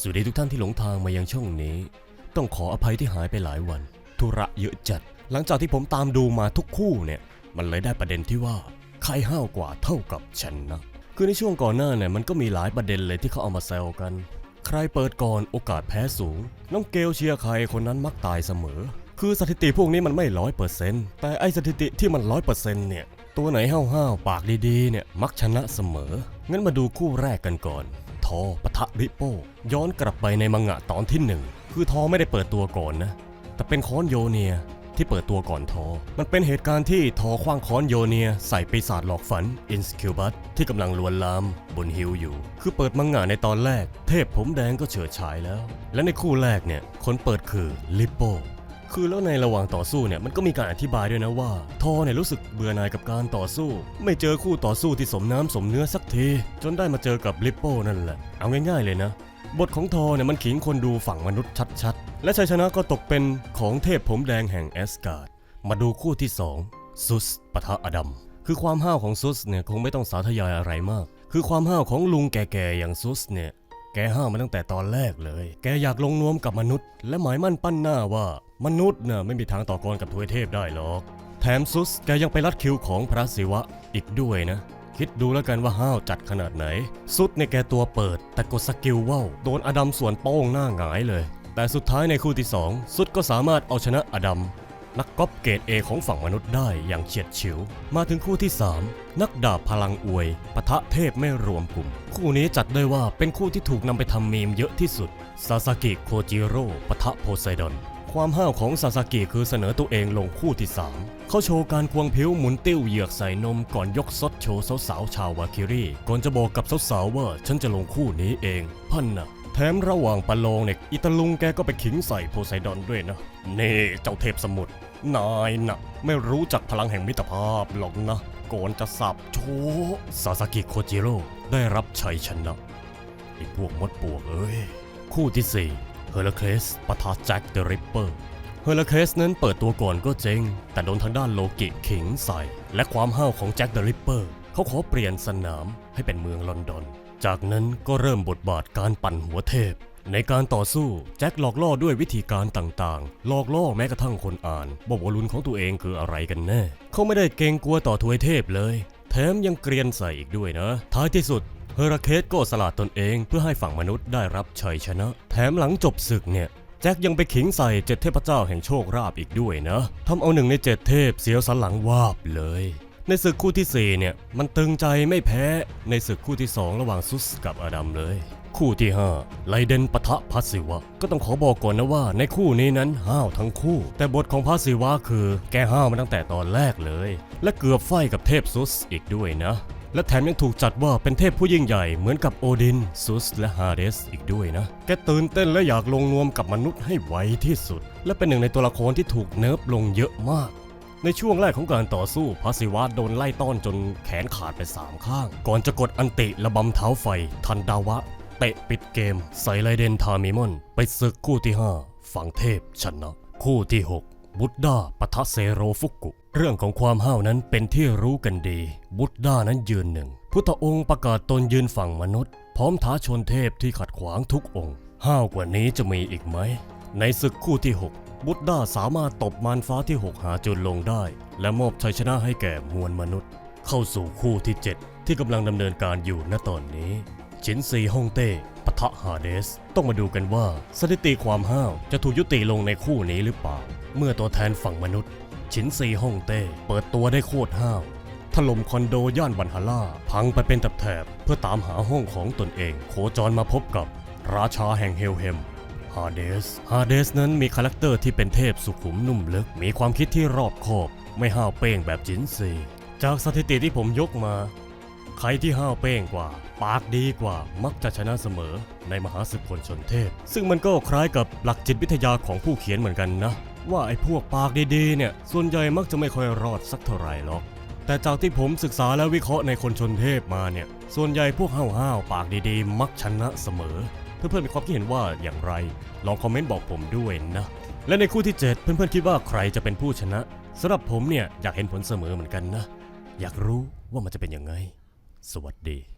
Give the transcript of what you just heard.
สวัสดีทุกท่านที่หลงทางมายังช่องนี้ ต้องขออภัยที่หายไปหลายวัน ธุระเยอะจัด หลังจากที่ผมตามดูมาทุกคู่เนี่ย มันเลยได้ประเด็นที่ว่าใครห้าวกว่าเท่ากับฉันนะคือในช่วงก่อนหน้าเนี่ยมันก็มีหลายประเด็นเลยที่เขาเอามาแซวกัน ใครเปิดก่อนโอกาสแพ้สูง น้องเกลเชียร์ใครคนนั้นมักตายเสมอ คือสถิติพวกนี้มันไม่ร้อยเปอร์เซ็นต์แต่ไอสถิติที่มันร้อยเปอร์เซ็นต์เนี่ยตัวไหนห้าวๆปากดีๆเนี่ยมักชนะเสมองั้นมาดูคู่แรกกันก่อน ทอปะทะริโป้ ย้อนกลับไปในมังงะตอนที่หนึ่งคือทอไม่ได้เปิดตัวก่อนนะ แต่เป็นค้อนโยเนียที่เปิดตัวก่อนทอ มันเป็นเหตุการณ์ที่ทอคว้างค้อนโยเนีย ใส่ปีศาจหลอกฝันอินสคิวบัตที่กำลังลวนลามบนฮิลอยู่ คือเปิดมังงะในตอนแรก เทพผมแดงก็เฉิดฉายแล้ว และในคู่แรกเนี่ยคนเปิดคือลิปโป คือแล้วในระหว่างต่อสู้เนี่ยมันก็มีการอธิบายด้วยนะว่า ทอเนี่ยรู้สึกเบื่อหน่ายกับการต่อสู้ ไม่เจอคู่ต่อสู้ที่สมน้ำสมเนื้อสักที จนได้มาเจอกับลิปโป้นั่นแหละ เอาง่ายๆเลยนะ บทของทอเนี่ยมันขิงคนดูฝั่งมนุษย์ชัดๆ และชัยชนะก็ตกเป็นของเทพผมแดงแห่งแอสการ์ดมาดูคู่ที่สองซุสปะทะอดัมคือความห้าวของซุสเนี่ยคงไม่ต้องสาธยายอะไรมาก คือความห้าวของลุงแก่ๆอย่างซุสเนี่ยแกห้าวมาตั้งแต่ตอนแรกเลย แกอยากลงนวมกับมนุษย์ และหมายมั่นปั้นหน้าว่า มนุษย์น่ะไม่มีทางต่อกรกับทวยเทพได้หรอก แถมซุสแกยังไปรัดคิวของพระศิวะอีกด้วยนะ คิดดูแล้วกันว่าห้าวจัดขนาดไหน ซุดในแกตัวเปิด แต่กดสกิลว่าวโดนอดัมส่วนโป้งหน้าหงายเลย แต่สุดท้ายในคู่ที่สองซุดก็สามารถเอาชนะอดัมนักก๊อปเกรดเอของฝั่งมนุษย์ได้อย่างเฉียดฉิว มาถึงคู่ที่ 3 นักดาบพลังอวยปะทะเทพไม่รวมกลุ่ม คู่นี้จัดได้ว่าเป็นคู่ที่ถูกนำไปทำมีมเยอะที่สุด ซาซากิโคจิโร่ปะทะโพไซดอน ความห้าวของซาซากิคือเสนอตัวเองลงคู่ที่ 3 เขาโชว์การควงผิวหมุนติ้วเหยือกใส่นมก่อนยกซดโชว์สาวๆชาววาคิรีก่อนจะบอกกับสาวๆว่าฉันจะลงคู่นี้เองพันนะแถมระหว่างประโลงเนี่ยอิตาลุงแกก็ไปขิงใส่โพไซดอนด้วยนะนี่เจ้าเทพสมุทรนายน่ะไม่รู้จักพลังแห่งมิตรภาพหรอกนะก่อนจะสับโชซาซากิโคจิโร่ได้รับชัยชนะไอ้พวกมดปวกเอ้ยคู่ที่4เฮ อร์เคลสปะทะแจ็คเดอะริปเปอร์ เฮอร์เคลสนั้นเปิดตัวก่อนก็เจ๊งแต่โดนทางด้านโลกิขิงใส่ และความห้าวของแจ็คเดอะริปเปอร์เขาขอเปลี่ยนสนามให้เป็นเมืองลอนดอน จากนั้นก็เริ่มบทบาทการปั่นหัวเทพ ในการต่อสู้แจ็คหลอกล่อด้วยวิธีการต่างๆ หลอกล่อแม้กระทั่งคนอ่านบอกว่าลุนของตัวเองคืออะไรกันแน่ เขาไม่ได้เกรงกลัวต่อทวยเทพเลย แถมยังเกรียนใส่อีกด้วยนะ ท้ายที่สุด เฮอราเคสก็สละตนเองเพื่อให้ฝั่งมนุษย์ได้รับชัยชนะ แถมหลังจบศึกเนี่ยแจ็คยังไปขิงใส่เจ็ดเทพเจ้าแห่งโชคราบอีกด้วยนะทำเอาหนึ่งในเจ็ดเทพเสียวสันหลังวาบเลย ในศึกคู่ที่ 4 เนี่ย มันตึงใจไม่แพ้ ในศึกคู่ที่ 2 ระหว่างซุสกับอดัมเลย คู่ที่ 5 ไลเดนปะทะพัสสิวะ ก็ต้องขอบอกก่อนนะว่าในคู่นี้นั้นห้าวทั้งคู่ แต่บทของพัสสิวะคือแกห้าวมาตั้งแต่ตอนแรกเลย และเกือบไฟกับเทพซุสอีกด้วยนะ และแถมยังถูกจัดว่าเป็นเทพผู้ยิ่งใหญ่เหมือนกับโอดินซุสและฮาเดสอีกด้วยนะ แกตื่นเต้นและอยากลงนวมกับมนุษย์ให้ไวที่สุด และเป็นหนึ่งในตัวละครที่ถูกเนิร์ฟลงเยอะมากในช่วงแรกของการต่อสู้พาสิวะโดนไล่ต้อนจนแขนขาดไปสามข้าง ก่อนจะกดอันติระบำเท้าไฟ ทันดาวะ เตะปิดเกม ใส่ไลเดนทามิมอน ไปศึกคู่ที่ 5 ฝั่งเทพชนะ คู่ที่ 6 บุตดาปะทะเซโรฟุกุ เรื่องของความห้าวนั้นเป็นที่รู้กันดี บุตดานั้นยืนหนึ่ง พุทธองค์ประกาศตนยืนฝั่งมนุษย์ พร้อมท้าชนเทพที่ขัดขวางทุกองค์ ห้าวกว่านี้จะมีอีกไหม ในศึกคู่ที่ 6 บุตดาสามารถตบมารฟ้าที่ 6 หาจุดลงได้ และมอบชัยชนะให้แก่มวลมนุษย์ เข้าสู่คู่ที่ 7 ที่กำลังดำเนินการอยู่ณตอนนี้ ชินซีฮ่องเต้ปะทะฮาเดส ต้องมาดูกันว่าสถิติความห้าวจะถูกยุติลงในคู่นี้หรือเปล่า เมื่อตัวแทนฝั่งมนุษย์ ชินซีฮ่องเต้เปิดตัวได้โคตรห้าวถล่มคอนโดย่านวันฮาร่าพังไปเป็นแถบเพื่อตามหาห้องของตนเอง โคจรมาพบกับราชาแห่งเฮลเฮมฮาเดสฮาเดสนั้นมีคาแรคเตอร์ที่เป็นเทพสุขุมนุ่มลึก มีความคิดที่รอบคอบ ไม่ห้าวเป้งแบบจินซี จากสถิติที่ผมยกมา ใครที่ห้าวเป้งกว่า ปากดีกว่ามักจะชนะเสมอในมหาศึกคนชนเทพ ซึ่งมันก็คล้ายกับหลักจิตวิทยาของผู้เขียนเหมือนกันนะ ว่าไอ้พวกปากดีๆเนี่ย ส่วนใหญ่มักจะไม่ค่อยรอดสักเท่าไหร่หรอก แต่จากที่ผมศึกษาและวิเคราะห์ในคนชนเทพมาเนี่ย ส่วนใหญ่พวกห้าวๆปากดีๆ มักชนะเสมอ เพื่อนๆมีความคิดเห็นว่าอย่างไร ลองคอมเมนต์บอกผมด้วยนะ และในคู่ที่ 7 เพื่อนๆคิดว่าใครจะเป็นผู้ชนะสำหรับผมเนี่ยอยากเห็นผลเสมอเหมือนกันนะ อยากรู้ว่ามันจะเป็นยังไง สวัสดี